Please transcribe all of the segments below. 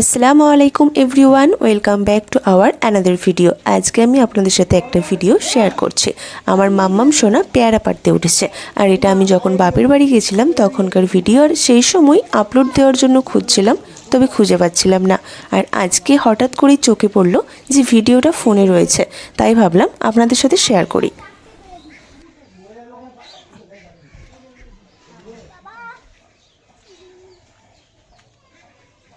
আসসালামু আলাইকুম everyone, welcome back to our another video. আজকে আমি আপনাদের সাথে একটা ভিডিও শেয়ার করছি। আমার মাম্মাম সোনা পেয়ারা পাড়তে উঠেছে। আর এটা আমি যখন বাপের বাড়ি গেছিলাম তখনকার ভিডিও আর সেই সময় আপলোড দেওয়ার জন্য খুঁজছিলাম, তবে খুঁজে পাচ্ছিলাম না। আর আজকে হঠাৎ করেই চোখে পড়ল যে ভিডিওটা ফোনে রয়েছে। তাই ভাবলাম আপনাদের সাথে শেয়ার করি।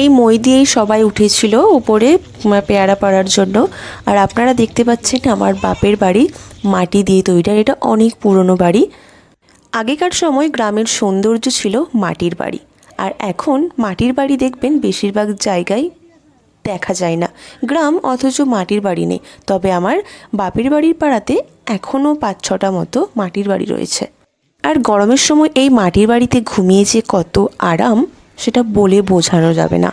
এই মই দিয়েই সবাই উঠেছিল উপরে পেয়ারা পাড়ার জন্য। আর আপনারা দেখতে পাচ্ছেন আমার বাপের বাড়ি মাটি দিয়ে তৈরি এটা অনেক পুরনো বাড়ি। আগেকার সময় গ্রামের সৌন্দর্য ছিল মাটির বাড়ি। আর এখন মাটির বাড়ি দেখবেন বেশিরভাগ জায়গায় দেখা যায় না। গ্রাম অথচ মাটির বাড়ি নেই। তবে আমার বাপের বাড়ির পাড়াতে এখনও পাঁচ ছটা মতো মাটির বাড়ি রয়েছে। আর গরমের সময় এই মাটির বাড়িতে ঘুমিয়ে যে কত আরাম, সেটা বলে বোঝানো যাবে না।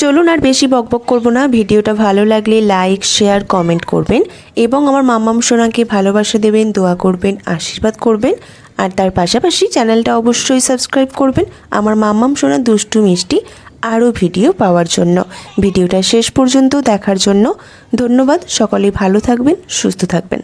চলুন আর বেশি বকবক করব না। ভিডিওটা ভালো লাগলে লাইক শেয়ার কমেন্ট করবেন এবং আমার মাম্মাম সোনাকে ভালোবাসা দেবেন, দোয়া করবেন, আশীর্বাদ করবেন। আর তার পাশাপাশি চ্যানেলটা অবশ্যই সাবস্ক্রাইব করবেন আমার মাম্মাম সোনা দুষ্টু মিষ্টি আরও ভিডিও পাওয়ার জন্য। ভিডিওটা শেষ পর্যন্ত দেখার জন্য ধন্যবাদ। সকলে ভালো থাকবেন, সুস্থ থাকবেন।